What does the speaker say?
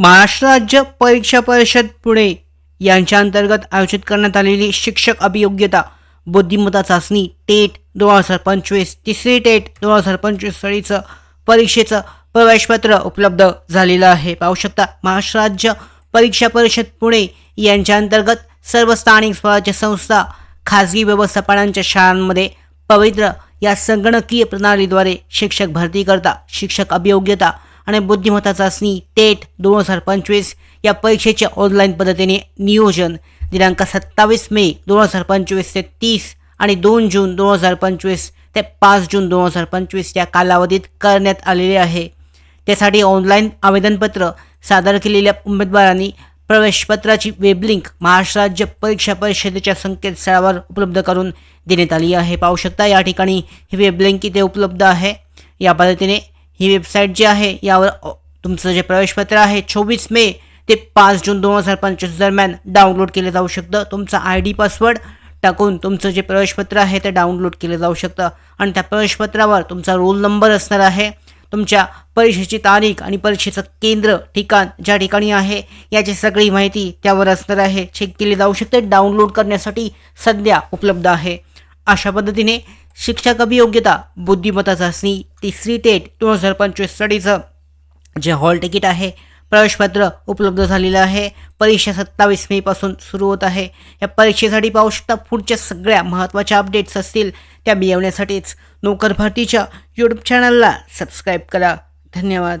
महाराष्ट्र राज्य परीक्षा परिषद पुणे यांच्या अंतर्गत आयोजित करण्यात आलेली शिक्षक अभियोग्यता बुद्धिमत्ता चाचणी टेट दोन हजार पंचवीस तिसरी टेट दोन हजार पंचवीस साठीचं परीक्षेचं प्रवेशपत्र उपलब्ध झालेलं आहे. पाहू शकता महाराष्ट्र राज्य परीक्षा परिषद पुणे यांच्या अंतर्गत सर्व स्थानिक स्वराज्य संस्था खाजगी व्यवस्थापनांच्या शाळांमध्ये पवित्र या संगणकीय प्रणालीद्वारे शिक्षक भरतीकरता शिक्षक अभियोग्यता आणि बुद्धिमत्ता चाचणी टेट दोन हजार पंचवीस या परीक्षेचे ऑनलाईन पद्धतीने नियोजन. दिनांक सत्तावीस मे दोन हजार पंचवीस ते तीस आणि दोन जून दोन हजार पंचवीस ते पाच जून दोन हजार पंचवीस या कालावधीत करण्यात आलेले आहे. त्यासाठी ऑनलाईन आवेदनपत्र सादर केलेल्या उमेदवारांनी प्रवेशपत्राची वेबलिंक महाराष्ट्र राज्य परीक्षा परिषदेच्या संकेतस्थळावर उपलब्ध करून देण्यात आली आहे. पाहू शकता या ठिकाणी ही वेबलिंक इथे उपलब्ध आहे. या पद्धतीने ही वेबसाईट जी आहे यावर तुमचं जे प्रवेशपत्र आहे चोवीस मे ते पाच जून दोन हजार पंचवीस दरम्यान डाउनलोड केलं जाऊ शकतं. तुमचा आय डी पासवर्ड टाकून तुमचं जे प्रवेशपत्र आहे ते डाउनलोड केलं जाऊ शकतं. आणि त्या प्रवेशपत्रावर तुमचा रोल नंबर असणार आहे. तुमच्या परीक्षेची तारीख आणि परीक्षेचं केंद्र ठिकाण ज्या ठिकाणी आहे याची सगळी माहिती त्यावर असणार आहे. चेक केली जाऊ शकते. डाउनलोड करण्यासाठी सध्या उपलब्ध आहे. अशा पद्धतीने शिक्षक अभियोग्यता बुद्धिमत्ता चाचणी तिसरी टेट दोन हजार पंचवीससाठीचं जे हॉल तिकीट आहे प्रवेशपत्र उपलब्ध झालेलं आहे. परीक्षा सत्तावीस मेपासून सुरू होत आहे. या परीक्षेसाठी पाहू शकता पुढच्या सगळ्या महत्त्वाच्या अपडेट्स असतील त्या मिळवण्यासाठीच नोकर भरतीच्या यूट्यूब चॅनलला सबस्क्राईब करा. धन्यवाद.